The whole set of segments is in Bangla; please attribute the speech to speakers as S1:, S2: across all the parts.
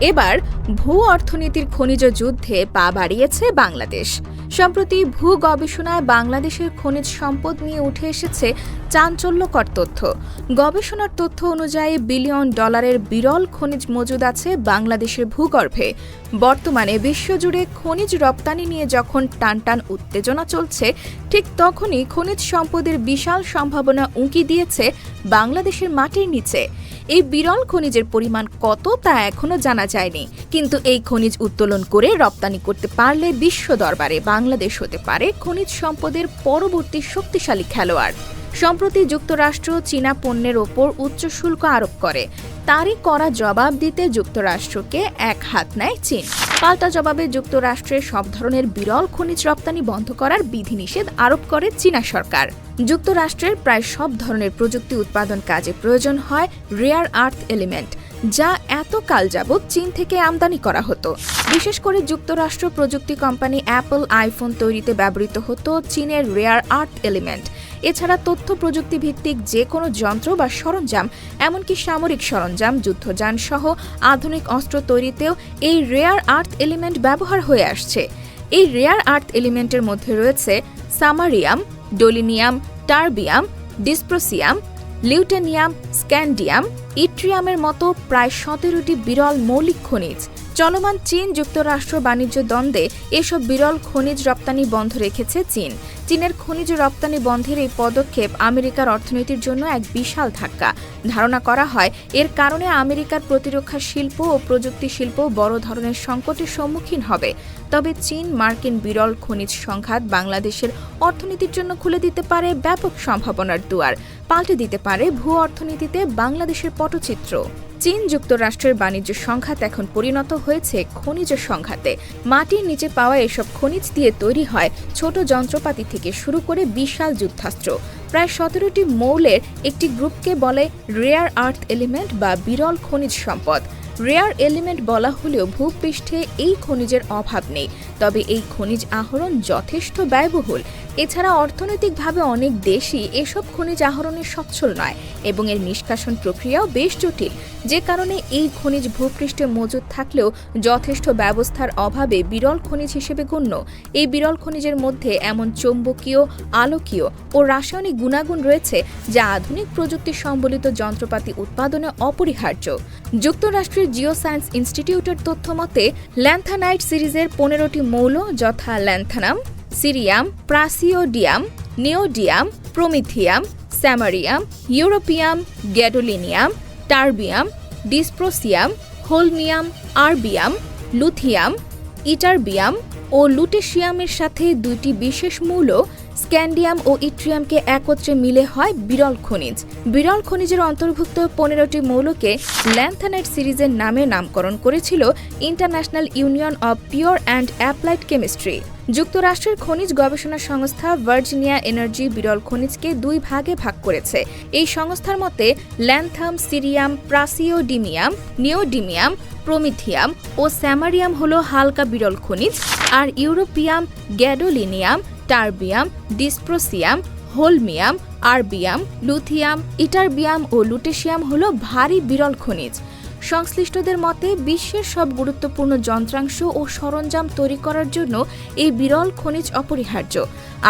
S1: এবার ভূ অর্থনীতির খনিজ যুদ্ধে পা বাড়িয়েছে বাংলাদেশ। সম্প্রতি ভূ গবেষণায় বাংলাদেশের খনিজ সম্পদ নিয়ে উঠে এসেছে চাঞ্চল্যকর তথ্য। গবেষণার তথ্য অনুযায়ী বিলিয়ন ডলারের বিরল খনিজ মজুদ আছে বাংলাদেশের ভূগর্ভে। বর্তমানে বিশ্বজুড়ে খনিজ রপ্তানি নিয়ে যখন টানটান উত্তেজনা চলছে, ঠিক তখনই খনিজ সম্পদের বিশাল সম্ভাবনা উঁকি দিয়েছে বাংলাদেশের মাটির নিচে। এই বিরল খনিজের পরিমাণ কত তা এখনও জানা যায়নি। কিন্তু এই খনিজ উত্তোলন করে রপ্তানি করতে পারলে বিশ্ব দরবারে বাংলাদেশ হতে পারে খনিজ সম্পদের পরবর্তী শক্তিশালী খেলোয়াড়। সম্প্রতি যুক্তরাষ্ট্র চীনা পণ্যের ওপর উচ্চ শুল্ক আরোপ করে। তারই করা জবাব দিতে যুক্তরাষ্ট্রকে এক হাত নেয় চীন। পাল্টা জবাবে যুক্তরাষ্ট্রের সব ধরনের বিরল খনিজ রপ্তানি বন্ধ করার বিধিনিষেধ আরোপ করে চীনা সরকার। যুক্তরাষ্ট্রের প্রায় সব ধরনের প্রযুক্তি উৎপাদন কাজে প্রয়োজন হয় রেয়ার আর্থ এলিমেন্ট। যা এত কাল যাবৎ চীন থেকে আমদানি করা হতো। বিশেষ করে যুক্তরাষ্ট্র প্রযুক্তি কোম্পানি অ্যাপল আইফোন তৈরিতে ব্যবহৃত হতো চীনের রেয়ার আর্থ এলিমেন্ট। এছাড়া তথ্য প্রযুক্তি ভিত্তিক যে কোনো যন্ত্র বা সরঞ্জাম, এমনকি সামরিক সরঞ্জাম, যুদ্ধযান সহ আধুনিক অস্ত্র তৈরিতেও এই রেয়ার আর্থ এলিমেন্ট ব্যবহার হয়ে আসছে। এই রেয়ার আর্থ এলিমেন্টের মধ্যে রয়েছে samarium, gadolinium, terbium, dysprosium lutetium, scandium, ইট্রিয়ামের মতো প্রায় সতেরোটি বিরল মৌলিক খনিজ। চলমান চীন যুক্তরাষ্ট্র বাণিজ্য দ্বন্দ্বে এসব বিরল খনিজ রপ্তানি বন্ধ রেখেছে চীন। চীনের খনিজ রপ্তানি বন্ধের এই পদক্ষেপ আমেরিকার অর্থনীতির জন্য এক বিশাল ধাক্কা। ধারণা করা হয়, এর কারণে আমেরিকার প্রতিরক্ষা শিল্প ও প্রযুক্তি শিল্প বড় ধরনের সংকটের সম্মুখীন হবে। তবে চীন মার্কিন বিরল খনিজ সংঘাত বাংলাদেশের অর্থনীতির জন্য খুলে দিতে পারে ব্যাপক সম্ভাবনার দুয়ার, পাল্টে দিতে পারে ভূ অর্থনীতিতে বাংলাদেশের পটচিত্র। চীন যুক্তরাষ্ট্রের বাণিজ্য সংঘাত এখন পরিণত হয়েছে খনিজ সংঘাতে। মাটির নিচে পাওয়া এসব খনিজ দিয়ে তৈরি হয় ছোট যন্ত্রপাতি থেকে শুরু করে বিশাল যুদ্ধাস্ত্র। প্রায় সতেরোটি মৌলের একটি গ্রুপকে বলে রেয়ার আর্থ এলিমেন্ট বা বিরল খনিজ সম্পদ। রেয়ার এলিমেন্ট বলা হলেও ভূপৃষ্ঠে এই খনিজের অভাব নেই। তবে এই খনিজ আহরণ যথেষ্ট ব্যয়বহুল। এছাড়া অর্থনৈতিকভাবে অনেক দেশই এসব খনিজ আহরণে সচ্ছল নয় এবং এর নিষ্কাশন প্রক্রিয়াও বেশ জটিল। যে কারণে এই খনিজ ভূপৃষ্ঠে মজুদ থাকলেও যথেষ্ট ব্যবস্থার অভাবে বিরল খনিজ হিসেবে গণ্য। এই বিরল খনিজের মধ্যে এমন চৌম্বকীয়, আলোকীয় ও রাসায়নিক গুণাগুণ রয়েছে যা আধুনিক প্রযুক্তি সম্বলিত যন্ত্রপাতি উৎপাদনে অপরিহার্য। যুক্তরাষ্ট্রের জিও সায়েন্স ইনস্টিটিউটের তথ্য মতে, ল্যান্থানাইট সিরিজের পনেরোটি মৌল যথা lanthanum, cerium, praseodymium, neodymium, promethium, samarium, europium, gadolinium, terbium, dysprosium, holmium, erbium, লুথিয়াম, ytterbium ও লুটেশিয়ামের সাথে দুইটি বিশেষ মৌল স্ক্যান্ডিয়াম ও ইট্রিয়ামকে একত্রে মিলে হয় বিরল খনিজ। বিরল খনিজের অন্তর্ভুক্ত পনেরোটি মৌলকে ল্যান্থানাইট সিরিজের নামে নামকরণ করেছিল International Union of Pure and Applied Chemistry. যুক্তরাষ্ট্রের খনিজ গবেষণা সংস্থা ভার্জিনিয়া এনার্জি বিরল খনিজকে দুই ভাগে ভাগ করেছে। এই সংস্থার মতে lanthanum, cerium, praseodymium, neodymium, promethium ও স্যামারিয়াম হল হালকা বিরল খনিজ, আর europium, gadolinium terbium dysprosium, holmium, erbium, লুথিয়াম, ytterbium ও লুটেশিয়াম হল ভারী বিরল খনিজ। সংশ্লিষ্টদের মতে, বিশ্বের সব গুরুত্বপূর্ণ যন্ত্রাংশ ও সরঞ্জাম তৈরি করার জন্য এই বিরল খনিজ অপরিহার্য।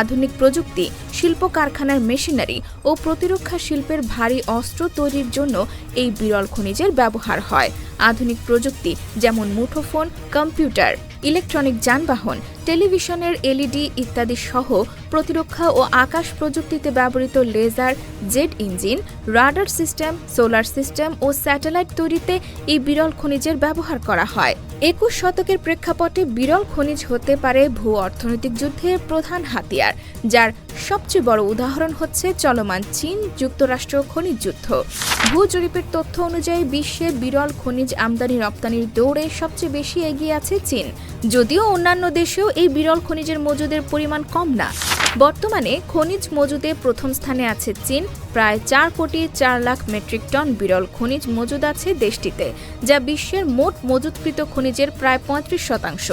S1: আধুনিক প্রযুক্তি, শিল্প কারখানার মেশিনারি ও প্রতিরক্ষা শিল্পের ভারী অস্ত্র তৈরির জন্য এই বিরল খনিজের ব্যবহার হয়। আধুনিক প্রযুক্তি, যেমন মুঠোফোন, কম্পিউটার ইলেকট্রনিক যানবাহন, টেলিভিশনের এলইডি ইত্যাদি সহ প্রতিরক্ষা ও আকাশ প্রযুক্তিতে ব্যবহৃত laser, jet engine, radar system, solar system ও স্যাটেলাইট তৈরিতে এই বিরল খনিজের ব্যবহার করা হয়। একুশ শতকের প্রেক্ষাপটে বিরল খনিজ হতে পারে ভূ অর্থনৈতিক যুদ্ধের প্রধান হাতিয়ার, যার সবচেয়ে বড় উদাহরণ হচ্ছে চলমান চীন যুক্তরাষ্ট্র খনিজ যুদ্ধ। ভূ জরিপের তথ্য অনুযায়ী বিশ্বে বিরল খনিজ আমদানি রপ্তানির দৌড়ে সবচেয়ে বেশি এগিয়ে আছে চীন। যদিও অন্যান্য দেশেও এই বিরল খনিজের মজুদের পরিমাণ কম না। বর্তমানে খনিজ মজুদে প্রথম স্থানে আছে চীন, প্রায় চার কোটি চার লাখ মেট্রিক টন বিরল খনিজ মজুদ আছে দেশটিতে, যা বিশ্বের মোট মজুদকৃত খনিজের প্রায় পঁয়ত্রিশ শতাংশ।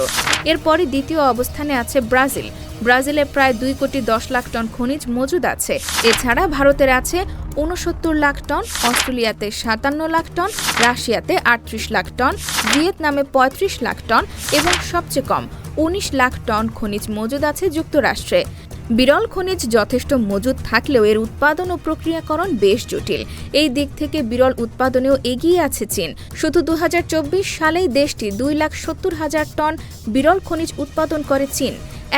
S1: এরপরে দ্বিতীয় অবস্থানে আছে ব্রাজিল। ব্রাজিলে প্রায় দুই কোটি দশ লাখ টন খনিজ মজুদ আছে। এছাড়া ভারতের আছে উনসত্তর লাখ টন, অস্ট্রেলিয়াতে সাতান্ন লাখ টন, রাশিয়াতে আটত্রিশ লাখ টন, ভিয়েতনামে পঁয়ত্রিশ লাখ টন এবং সবচেয়ে কম, উনিশ লাখ টন খনিজ মজুদ আছে যুক্তরাষ্ট্রে। বিরল খনিজ যথেষ্ট মজুদ থাকলেও এর উৎপাদন ও প্রক্রিয়াকরণ বেশ জটিল। এই দিক থেকে বিরল উৎপাদনেও এগিয়ে আছে চীন। শুধু দু হাজার চব্বিশ সালেই দেশটি দুই লাখ সত্তর হাজার টন বিরল খনিজ উৎপাদন করে চীন।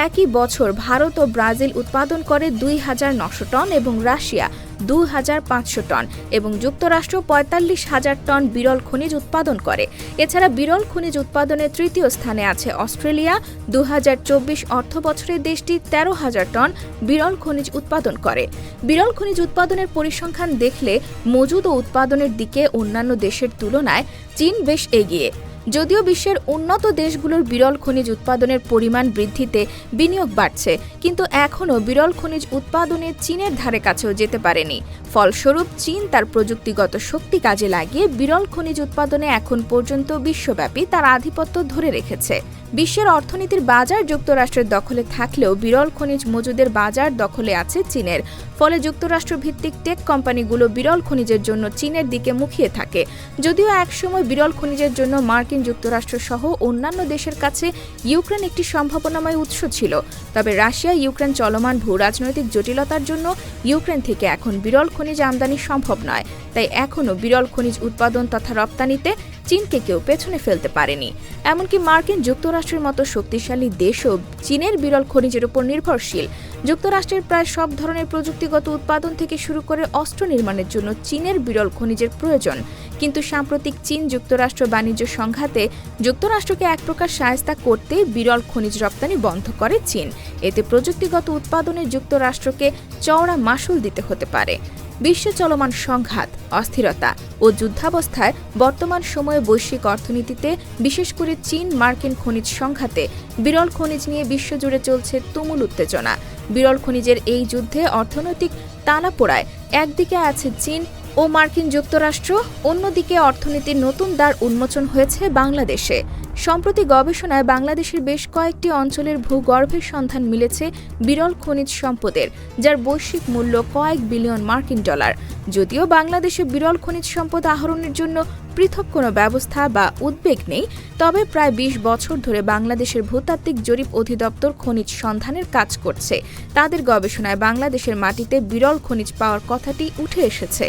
S1: একই বছর ভারত ও ব্রাজিল উৎপাদন করে দুই হাজার নশো টন এবং রাশিয়া দু হাজার পাঁচশো টন এবং যুক্তরাষ্ট্র পঁয়তাল্লিশ হাজার টন বিরল খনিজ উৎপাদন করে। এছাড়া বিরল খনিজ উৎপাদনে তৃতীয় স্থানে আছে অস্ট্রেলিয়া দু হাজার চব্বিশ অর্থ বছরে দেশটি তেরো হাজার টন বিরল খনিজ উৎপাদন করে। বিরল খনিজ উৎপাদনের পরিসংখ্যান দেখলে মজুদ ও উৎপাদনের দিকে অন্যান্য দেশের তুলনায় চীন বেশ এগিয়ে। যদিও বিশ্বের উন্নত দেশগুলোর বিরল খনিজ উৎপাদনের পরিমাণ বৃদ্ধিতে বিনিয়োগ বাড়ছে, কিন্তু এখনও বিরল খনিজ উৎপাদনে চীনের ধারে কাছেও যেতে পারেনি। ফলস্বরূপ, চীন তার প্রযুক্তিগত শক্তি কাজে লাগিয়ে বিরল খনিজ উৎপাদনে এখন পর্যন্ত বিশ্বব্যাপী তার আধিপত্য ধরে রেখেছে। বিশ্বের অর্থনীতির বাজার যুক্তরাষ্ট্রের দখলে থাকলেও বিরল খনিজ মজুদের বাজার দখলে আছে চীনের। ফলে যুক্তরাষ্ট্র ভিত্তিক টেক কোম্পানিগুলো বিরল খনিজের জন্য চীনের দিকে মুখিয়ে থাকে। যদিও একসময় বিরল খনিজের জন্য মার্কিন যুক্তরাষ্ট্র সহ অন্যান্য দেশের কাছে ইউক্রেন একটি সম্ভাবনাময় উৎস ছিল। তবে রাশিয়া ইউক্রেন চলমান ভূ রাজনৈতিক জটিলতার জন্য ইউক্রেন থেকে এখন বিরল খনিজ আমদানি সম্ভব নয়। তাই এখনও বিরল খনিজ উৎপাদন তথা রপ্তানিতে চীনকে কেউ পেছনে ফেলতে পারেনি। এমনকি মার্কিন যুক্তরাষ্ট্রের মতো শক্তিশালী দেশও চীনের বিরল খনিজের উপর নির্ভরশীল। যুক্তরাষ্ট্রের প্রায় সব ধরনের প্রযুক্তিগত উৎপাদন থেকে শুরু করে অস্ত্র নির্মাণের জন্য চীনের বিরল খনিজের প্রয়োজন। কিন্তু সাম্প্রতিক চীন যুক্তরাষ্ট্র বাণিজ্য সংঘাতে যুক্তরাষ্ট্রকে এক প্রকার সায়স্তা করতে বিরল খনিজ রপ্তানি বন্ধ করে চীন। এতে প্রযুক্তিগত উৎপাদনে যুক্তরাষ্ট্রকে চওড়া মাসুল দিতে হতে পারে। বিশ্বে চলমান সংঘাত, অস্থিরতা ও যুদ্ধাবস্থায় বর্তমান সময়ে বৈশ্বিক অর্থনীতিতে, বিশেষ করে চীন মার্কিন খনিজ সংঘাতে, বিরল খনিজ নিয়ে বিশ্বজুড়ে চলছে তুমুল উত্তেজনা। বিরল খনিজের এই যুদ্ধে অর্থনৈতিক টানাপোড়ায় একদিকে আছে চীন ও মার্কিন যুক্তরাষ্ট্র, অন্যদিকে অর্থনীতির নতুন দ্বার উন্মোচন হয়েছে বাংলাদেশে। সম্প্রতি গবেষণায় বাংলাদেশের বেশ কয়েকটি অঞ্চলের ভূগর্ভের সন্ধান মিলেছে বিরল খনিজ সম্পদের, যার বৈশ্বিক মূল্য কয়েক বিলিয়ন মার্কিন ডলার। যদিও বাংলাদেশে বিরল খনিজ সম্পদ আহরণের জন্য পৃথক কোনো ব্যবস্থা বা উদ্বেগ নেই, তবে প্রায় ২০ বছর ধরে বাংলাদেশের ভূতাত্ত্বিক জরিপ অধিদপ্তর খনিজ সন্ধানের কাজ করছে। তাদের গবেষণায় বাংলাদেশের মাটিতে বিরল খনিজ পাওয়ার কথাটি উঠে এসেছে।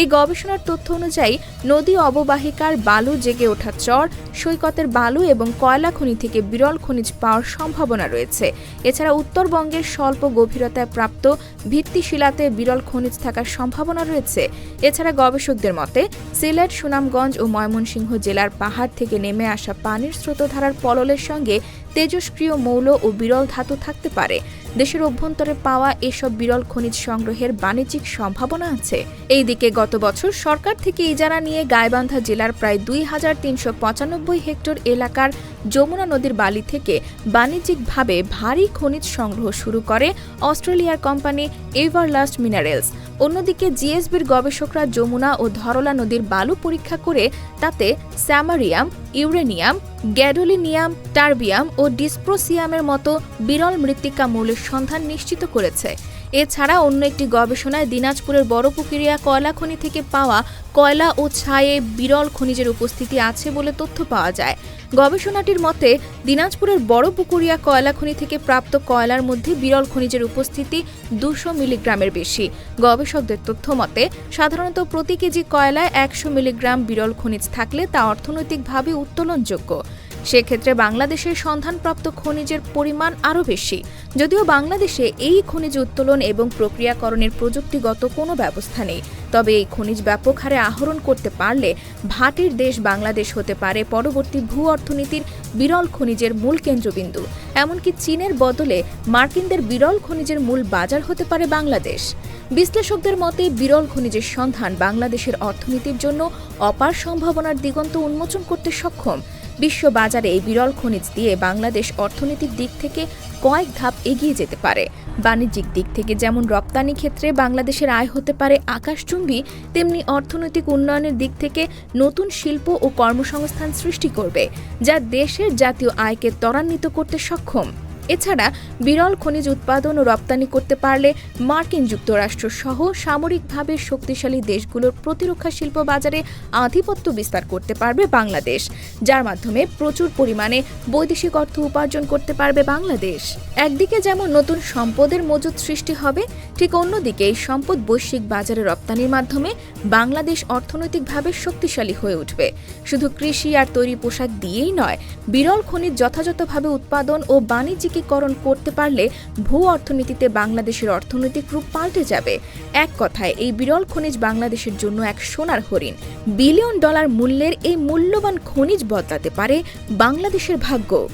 S1: এই গবেষণার তথ্য অনুযায়ী নদী অববাহিকার বালু জেগে ওঠা চর সৈকতের বালু এবং কয়লা খনি থেকে বিরল খনিজ পাওয়ার সম্ভাবনা রয়েছে। এছাড়া উত্তরবঙ্গের স্বল্প গভীরতায় প্রাপ্ত ভিত্তিশিলাতে বিরল খনিজ থাকার সম্ভাবনা রয়েছে। এছাড়া গবেষকদের মতে, সিলেট, সুনামগঞ্জ ও ময়মনসিংহ জেলার পাহাড় থেকে নেমে আসা পানির স্রোতধারার পললের সঙ্গে তেজস্ক্রিয় মৌল ও বিরল ধাতু থাকতে পারে। দেশের অভ্যন্তরে পাওয়া এসব বিরল খনিজ সংগ্রহের বাণিজ্যিক সম্ভাবনা আছে। এইদিকে গত বছর সরকার থেকে ইজারা নিয়ে গাইবান্ধা জেলার প্রায় দুই হাজার তিনশো পঁচানব্বই হেক্টর এলাকার যমুনা নদীর বালি থেকে বাণিজ্যিকভাবে ভারী খনিজ সংগ্রহ শুরু করে অস্ট্রেলিয়ার কোম্পানি এভারলাস্ট মিনারেলস। অন্যদিকে জিএসবির গবেষকরা যমুনা ও ধরলা নদীর বালু পরীক্ষা করে তাতে স্যামারিয়াম, ইউরেনিয়াম, গ্যাডোলিনিয়াম, টার্বিয়াম ও ডিসপ্রোসিয়ামের মতো বিরল মৃত্তিকা মৌলের সন্ধান নিশ্চিত করেছে। এছাড়া অন্য একটি গবেষণায় দিনাজপুরের বড়পুকুরিয়া কয়লা খনি থেকে পাওয়া কয়লা ও ছায়ে বিরল খনিজের উপস্থিতি আছে বলে তথ্য পাওয়া যায়। গবেষণাটির মতে, দিনাজপুরের বড়পুকুরিয়া কয়লা খনি থেকে প্রাপ্ত কয়লার মধ্যে বিরল খনিজের উপস্থিতি দুশো মিলিগ্রামের বেশি। গবেষকদের তথ্য মতে, সাধারণত প্রতি কেজি কয়লায় একশো মিলিগ্রাম বিরল খনিজ থাকলে তা অর্থনৈতিকভাবে উত্তোলনযোগ্য। সেক্ষেত্রে বাংলাদেশের সন্ধানপ্রাপ্ত খনিজের পরিমাণ আরও বেশি। যদিও বাংলাদেশে এই খনিজ উত্তোলন এবং প্রক্রিয়াকরণের প্রযুক্তিগত কোনো ব্যবস্থা নেই। তবে এই খনিজ ব্যাপক হারে আহরণ করতে পারলে ভাটির দেশ বাংলাদেশ হতে পারে পরবর্তী ভূ অর্থনীতির বিরল খনিজের মূল কেন্দ্রবিন্দু। এমনকি চীনের বদলে মার্কিনদের বিরল খনিজের মূল বাজার হতে পারে বাংলাদেশ। বিশ্লেষকদের মতে, বিরল খনিজের সন্ধান বাংলাদেশের অর্থনীতির জন্য অপার সম্ভাবনার দিগন্ত উন্মোচন করতে সক্ষম। বিশ্ব বাজারে এই বিরল খনিজ দিয়ে বাংলাদেশ অর্থনৈতিক দিক থেকে কয়েক ধাপ এগিয়ে যেতে পারে। বাণিজ্যিক দিক থেকে যেমন রপ্তানি ক্ষেত্রে বাংলাদেশের আয় হতে পারে আকাশচুম্বী, তেমনি অর্থনৈতিক উন্নয়নের দিক থেকে নতুন শিল্প ও কর্মসংস্থান সৃষ্টি করবে, যা দেশের জাতীয় আয়কে ত্বরান্বিত করতে সক্ষম। এছাড়া বিরল খনিজ উৎপাদন ও রপ্তানি করতে পারলে মার্কিন যুক্তরাষ্ট্র সহ সামরিকভাবে শক্তিশালী দেশগুলোর প্রতিরক্ষা শিল্প বাজারে আধিপত্য বিস্তার করতে পারবে বাংলাদেশ, যার মাধ্যমে প্রচুর পরিমাণে বৈদেশিক অর্থ উপার্জন করতে পারবে বাংলাদেশ। একদিকে যেমন নতুন সম্পদের মজুদ সৃষ্টি হবে, ঠিক অন্যদিকে এই সম্পদ বৈশ্বিক বাজারে রপ্তানির মাধ্যমে বাংলাদেশ অর্থনৈতিকভাবে শক্তিশালী হয়ে উঠবে। শুধু কৃষি আর তৈরি পোশাক দিয়েই নয়, বিরল খনিজ যথাযথভাবে উৎপাদন ও বাণিজ্যিকীকরণ করতে পারলে ভূ অর্থনীতিতে বাংলাদেশের অর্থনৈতিক রূপ পাল্টে যাবে। এক কথায়, এই বিরল খনিজ বাংলাদেশের জন্য এক সোনার হরিণ। বিলিয়ন ডলার মূল্যের এই মূল্যবান খনিজ বদলাতে পারে বাংলাদেশের ভাগ্য।